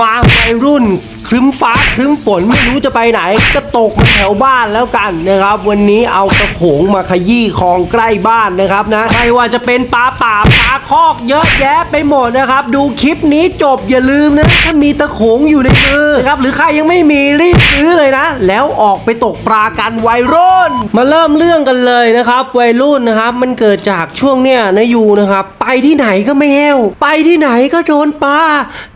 มาวัยรุ่น ครึ้มฟ้าครึ้มฝนไม่รู้จะไปไหน ก็ตกมาแถวบ้านแล้วกันนะครับ วันนี้เอาตะโขงมาขยี้คลองใกล้บ้านนะครับนะใครว่าจะเป็นปลาป่าปลาคอกเยอะแยะไปหมดนะครับ ดูคลิปนี้จบอย่าลืมนะถ้ามีตะโขงอยู่ในมือนะครับหรือใครยังไม่มีรีบซื้อเลยนะ แล้วออกไปตกปลากันวัยรุ่น มาเริ่มเรื่องกันเลยนะครับ วัยรุ่นนะครับ มันเกิดจากช่วงเนี้ยนะยูนะครับ ไปที่ไหนก็ไม่แห้วไปที่ไหนก็โดนปลา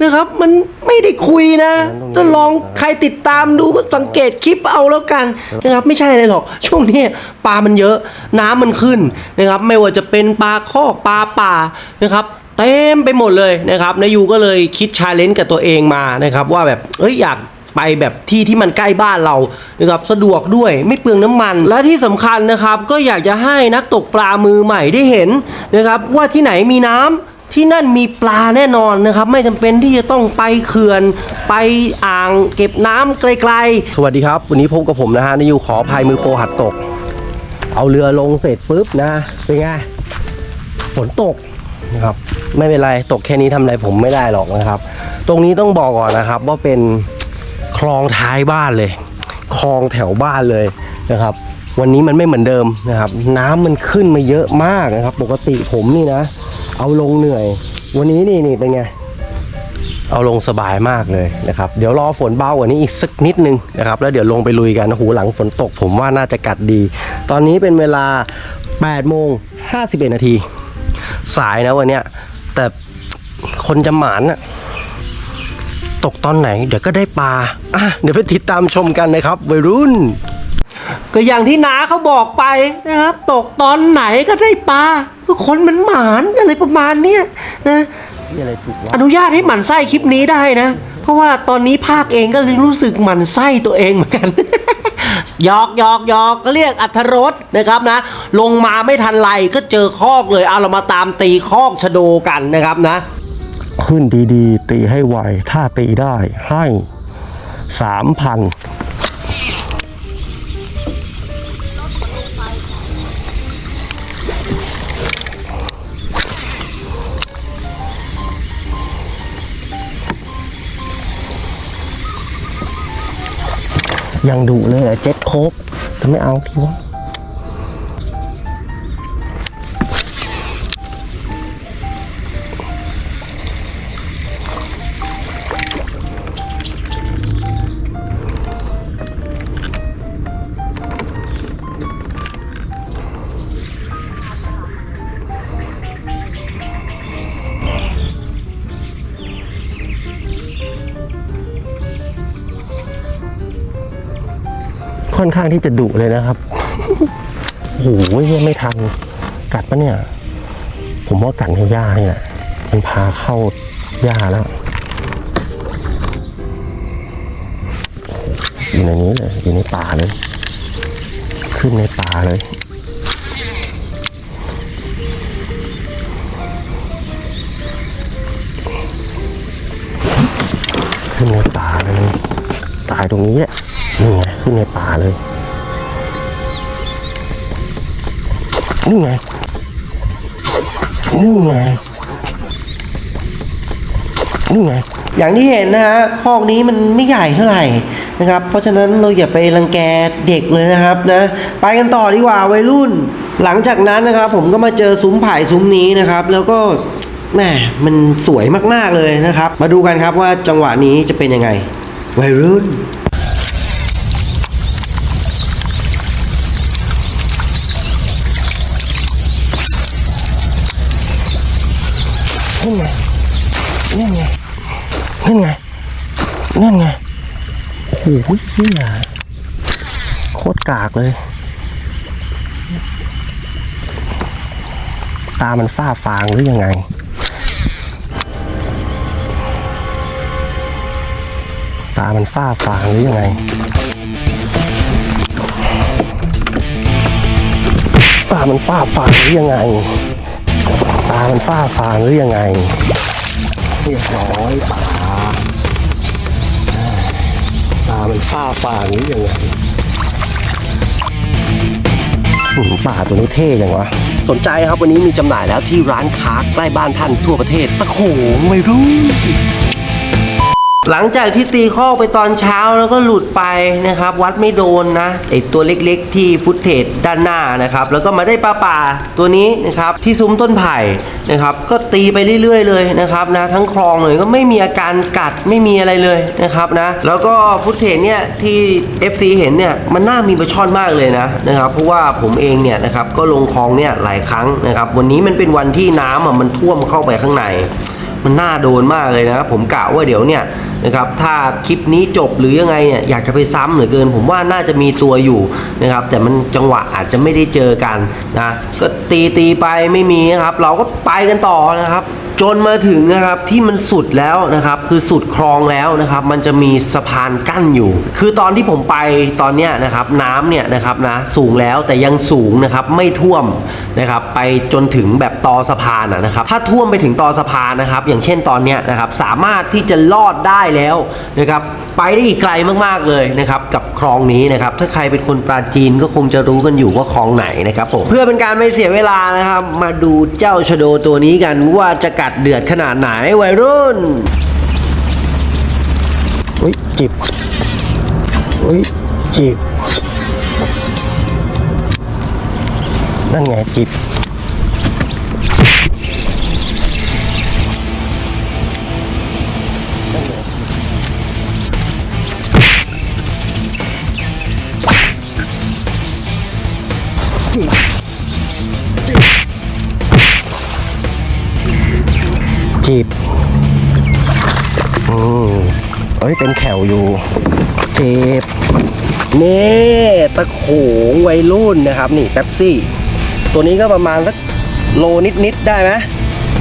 นะครับ มันไม่ได้คุยนะถ้าลองใครติดตามดูก็สังเกตคลิปเอาแล้วกันนะครับไม่ใช่เลยหรอก ช่วงนี้ปลามันเยอะน้ำมันขึ้นนะครับไม่ว่าจะเป็นปลาคอกปลาป่านะครับเต็มไปหมดเลยนะครับนายูก็เลยคิดชาเลนจ์กับตัวเองมานะครับว่าแบบเอ้ยอยากไปแบบที่ที่มันใกล้บ้านเรานะครับสะดวกด้วยไม่เปลืองน้ำมัน และที่สำคัญนะครับก็อยากจะให้นักตกปลามือใหม่ได้เห็นนะครับว่าที่ไหนมีน้ำ ที่นั่นมีปลาแน่นอนนะครับ ไม่จำเป็นที่จะต้องไปเขื่อนไปอ่างเก็บน้ำไกลๆ สวัสดีครับ วันนี้พบกับผมนะฮะนายูขอพายมือโปรหัดตก เอาเรือลงเสร็จปุ๊บนะ เป็นไงฝนตกนะครับ ไม่เป็นไรตกแค่นี้ทำอะไรผมไม่ได้หรอกนะครับ ตรงนี้ต้องบอกก่อนนะครับ ว่าเป็นคลองท้ายบ้านเลย คลองแถวบ้านเลยนะครับ วันนี้มันไม่เหมือนเดิมนะครับ น้ำมันขึ้นมาเยอะมากนะครับ ปกติผมนี่นะ เอาลงเหนื่อย วันนี้นี่นี่เป็นไง เอาลงสบายมากเลยนะครับ เดี๋ยวรอฝนเบากว่านี้อีกสักนิดนึงนะครับ แล้วเดี๋ยวลงไปลุยกันหูหลังฝนตก ผมว่าน่าจะกัดดี ตอนนี้เป็นเวลา8โมง51นาที สายนะวันเนี้ย แต่คนจะหมานอะตกตอนไหน เดี๋ยวก็ได้ปลาอะเดี๋ยวไปติดตามชมกันนะครับวัยรุ่น ก็อย่างที่น้าเขาบอกไปนะครับ ตกตอนไหนก็ได้ปลาคือคนมันหมานอะไรประมาณเนี้ยนะอนุญาตให้หมั่นไส้คลิปนี้ได้นะ เพราะว่าตอนนี้ภาคเองก็เลยรู้สึกหมั่นไส้ตัวเองเหมือนกันหยอกหยอกหยอกก็เรียกอัธรสนะครับนะ ลงมาไม่ทันไรก็เจอคอกเลยเอาเรามาตามตีคอกชะโดกันนะครับนะ ขึ้นดีๆ ตีให้ไวถ้าตีได้ให้สามพัน ยังดุเลยอะเจ็ดโคกจะไม่เอาทีวะ ค่อนข้างที่จะดุเลยนะครับ โอ้โหยังไม่ทัน กัดปะเนี่ย ผมว่ากัดในหญ้านี่แหละ มันพาเข้าหญ้าแล้ว อยู่ในนี้เลย อยู่ในป่าเลย ขึ้นในป่าเลยขึ้นในป่าเลย ตายตรงนี้แหละนี่ไง ขึ้นในป่าเลย นี่ไง นี่ไง นี่ไง อย่างที่เห็นนะฮะคอกนี้มันไม่ใหญ่เท่าไหร่นะครับ เพราะฉะนั้นเราอย่าไปรังแกเด็กเลยนะครับนะ ไปกันต่อดีกว่าวัยรุ่น หลังจากนั้นนะครับ ผมก็มาเจอซุ้มไผ่ซุ้มนี้นะครับ แล้วก็แหมมันสวยมากๆเลยนะครับ มาดูกันครับว่าจังหวะนี้จะเป็นยังไง วัยรุ่น นั่นไงนั่นไงนั่นไงนั่นไงโอ้โหเหี้ยโคตรกากเลย ตามันฝ้าฟางหรือยังไงตามันฝ้าฟางหรือยังไงตามันฝ้าฟางหรือยังไง ปลามันฝ้าฟางหรือยังไงเรียบร้อยป่าปลามันฝ้าฟางหรือยังไงป่าตัวนี้เท่จังวะ สนใจครับวันนี้มีจำหน่ายแล้วที่ร้านค้าใกล้บ้านท่านทั่วประเทศตะโขงไม่รู้ หลังจากที่ตีข้อไปตอนเช้าแล้วก็หลุดไปนะครับ วัดไม่โดนนะไอตัวเล็กๆที่ฟุตเทจด้านหน้านะครับ แล้วก็มาได้ปลาป่าตัวนี้นะครับที่ซุ้มต้นไผ่นะครับ ก็ตีไปเรื่อย ๆ เลยนะครับนะทั้งคลองเลยก็ไม่มีอาการกัดไม่มีอะไรเลยนะครับนะแล้วก็ฟุตเทจเนี่ยที่ FC เห็นเนี่ยมันน่ามีปลาช่อนมากเลยนะนะครับ เพราะว่าผมเองเนี่ยนะครับก็ลงคลองเนี่ยหลายครั้งนะครับ วันนี้มันเป็นวันที่น้ำอะมันท่วมเข้าไปข้างใน มันน่าโดนมากเลยนะครับผมกะว่าเดี๋ยวเนี่ยนะครับถ้าคลิปนี้จบหรือยังไงเนี่ยอยากจะไปซ้ำเหลือเกิน ผมว่าน่าจะมีตัวอยู่นะครับแต่มันจังหวะอาจจะไม่ได้เจอกันนะก็ตีตีไปไม่มีนะครับ เราก็ไปกันต่อนะครับ จนมาถึงนะครับที่มันสุดแล้วนะครับ คือสุดคลองแล้วนะครับ มันจะมีสะพานกั้นอยู่ คือตอนที่ผมไปตอนเนี้ยนะครับน้ำเนี่ยนะครับนะสูงแล้วแต่ยังสูงนะครับไม่ท่วมนะครับไปจนถึงแบบตอสะพานนะครับ ถ้าท่วมไปถึงตอสะพานนะครับ อย่างเช่นตอนเนี้ยนะครับสามารถที่จะลอดได้แล้วนะครับไปได้อีกไกลมากๆเลยนะครับกับคลองนี้นะครับถ้าใครเป็นคนปราจีนก็คงจะรู้กันอยู่ว่าคลองไหนนะครับผมเพื่อเป็นการไม่เสียเวลานะครับ มาดูเจ้าชะโดตัวนี้กันว่าจะกัดเดือดขนาดไหนวัยรุ่นอุ้ยจิบอุ้ยจิบ นั่นไงจิบจีบ อืมเอ้ยเป็นแถวอยู่ เจ็บนี่ตะโขงวัยรุ่นนะครับ นี่เป๊ปซี่ ตัวนี้ก็ประมาณสักโลนิดๆได้ไหม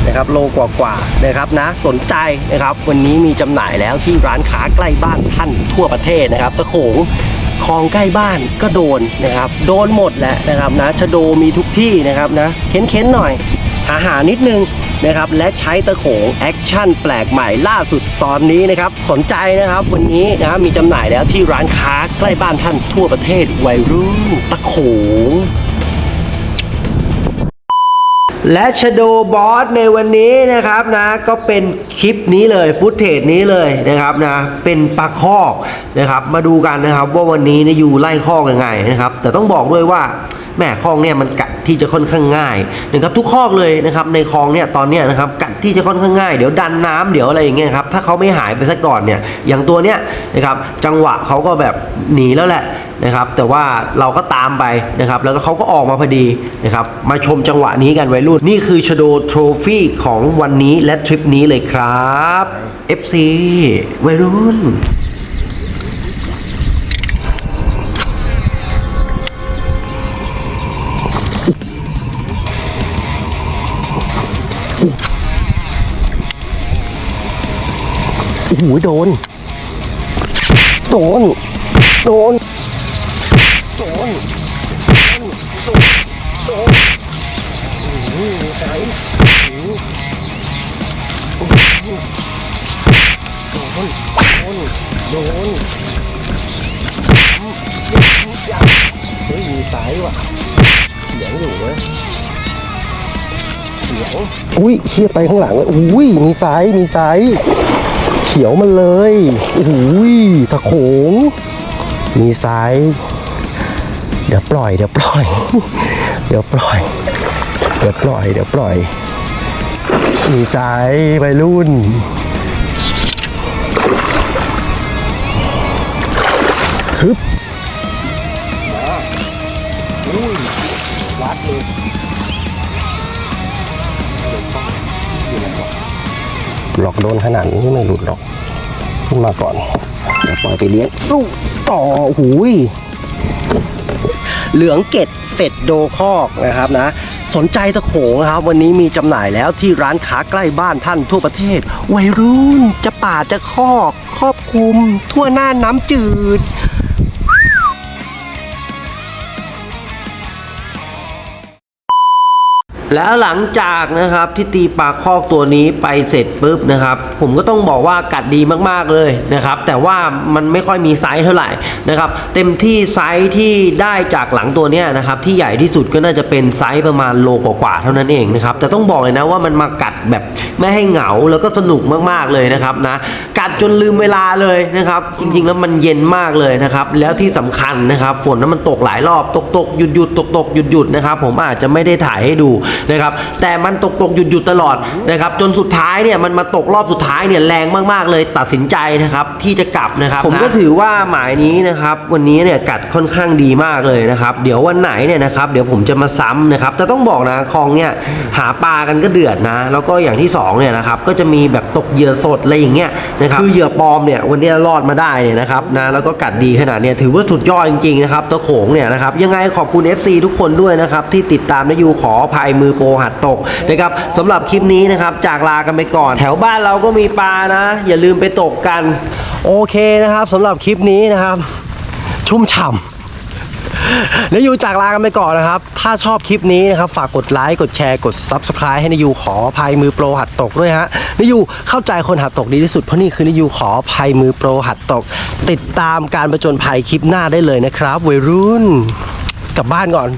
นะครับโลกว่าๆนะครับนะสนใจนะครับ วันนี้มีจำหน่ายแล้วที่ร้านค้าใกล้บ้านท่านทั่วประเทศนะครับตะโขงคลองใกล้บ้านก็โดนนะครับ โดนหมดแหละนะครับนะชะโดมีทุกที่นะครับนะเค้นๆหน่อย หาหานิดนึง นะครับและใช้ตะโขงแอคชั่นแปลกใหม่ล่าสุดตอนนี้นะครับสนใจนะครับวันนี้นะมีจำหน่ายแล้วที่ร้านค้าใกล้บ้านท่านทั่วประเทศวัยรุ่นตะโขง และชโดบอสในวันนี้นะครับนะก็เป็นคลิปนี้เลยฟุตเทจนี้เลยนะครับนะเป็นปลาคอกนะครับมาดูกันนะครับว่าวันนี้นยอยู่ไล่คอกยังไงนะครับแต่ต้องบอกด้วยว่าแม่คลองเนี่ยมันกัดที่จะค่อนข้างง่ายนะครับทุกคอกเลยนะครับในคลองเนี่ยตอนเนี้ยนะครับกัดที่จะค่อนข้างง่ายเดี๋ยวดันน้ำเดี๋ยวอะไรอย่างเงี้ยครับถ้าเขาไม่หายไปซะก่อนเนี่ยอย่างตัวเนี้ยนะครับจังหวะเขาก็แบบหนีแล้วแหละ นะครับ แต่ว่าเราก็ตามไปนะครับ แล้วก็เขาก็ออกมาพอดีนะครับ มาชมจังหวะนี้กันวัยรุ่น นี่คือชโดโทรฟี่ของวันนี้และทริปนี้เลยครับ FC วัยรุ่นโอ้โหโดน โดน โดน โดนโดนโดนโอ้โหใจโอ้โหโดนโดนโดนเฮ้ยมีสายว่ะเสียงอยู่เว้ยเสียงอุ้ยเฮียไปข้างหลังเลยอุ้ยมีสายมีสายเขียวมันเลยโอ้โหตะโขงมีสาย เดี๋ยวปล่อยเดี๋ยวปล่อย เดี๋ยวปล่อย เดี๋ยวปล่อย เดี๋ยวปล่อยมีสายไปรุ่น ฮึบวัดเลยหลอกโดนขนาดนี้ไม่หลุดหรอก ขึ้นมาก่อน เดี๋ยวปล่อยไปเลี้ยงต่อหูย เหลืองเกตเสร็จโดคอกนะครับนะสนใจตะโขงครับวันนี้มีจำหน่ายแล้วที่ร้านค้าใกล้บ้านท่านทั่วประเทศ วัยรุ่นจะป่าจะคอกครอบคลุมทั่วหน้าน้ำจืด แล้วหลังจากนะครับที่ตีปลาคอกตัวนี้ไปเสร็จปุ๊บนะครับ ผมก็ต้องบอกว่ากัดดีมากๆเลยนะครับ แต่ว่ามันไม่ค่อยมีไซส์เท่าไหร่นะครับ เต็มที่ไซส์ที่ได้จากหลังตัวเนี้ยนะครับ ที่ใหญ่ที่สุดก็น่าจะเป็นไซส์ประมาณโลกว่าๆเท่านั้นเองนะครับ แต่ต้องบอกเลยนะว่ามันมากัดแบบไม่ให้เหงาแล้วก็สนุกมากๆเลยนะครับนะกัดจนลืมเวลาเลยนะครับ จริงๆแล้วมันเย็นมากเลยนะครับ แล้วที่สำคัญนะครับ ฝนนั้นมันตกหลายรอบตกตกหยุดหยุดตกตกหยุดหยุดนะครับ ผมอาจจะไม่ได้ถ่ายให้ดูนะครับแต่มันตกตกหยุดหยุดตลอดนะครับจนสุดท้ายเนี่ยมันมาตกรอบสุดท้ายเนี่ยแรงมากๆเลยตัดสินใจนะครับที่จะกลับนะครับผมก็ถือว่าหมายนี้นะครับวันนี้เนี่ยกัดค่อนข้างดีมากเลยนะครับเดี๋ยววันไหนเนี่ยนะครับเดี๋ยวผมจะมาซ้ำนะครับแต่ต้องบอกนะคลองเนี่ยหาปลากันก็เดือดนะ แล้วก็อย่างที่สองเนี่ยนะครับก็จะมีแบบตกเหยื่อสดอะไรอย่างเงี้ยนะครับคือเหยื่อปลอมเนี่ยวันนี้รอดมาได้เนี่ยนะครับนะแล้วก็กัดดีขนาดเนี่ยถือว่าสุดยอดจริงๆนะครับตัวโขงเนี่ยนะครับยังไงขอบคุณ FC ทุกคนด้วยนะครับที่ติดตามนะยูขออภัยมือโปรหัดตกนะครับสำหรับคลิปนี้นะครับจากลากันไปก่อน แถวบ้านเราก็มีปลานะ อย่าลืมไปตกกัน โอเคนะครับสำหรับคลิปนี้นะครับ ชุ่มฉ่ำนายูจากลากันไปก่อนนะครับ ถ้าชอบคลิปนี้นะครับ ฝากกดไลค์ กดแชร์ กด Subscribe ให้นายูขอภัยมือโปรหัดตกด้วยฮะนายูเข้าใจคนหัดตกดีที่สุด เพราะนี่คือนายูขออภัยมือโปรหัดตก ติดตามการประจนภัยคลิปหน้าได้เลยนะครับวัยรุ่น กลับบ้านก่อน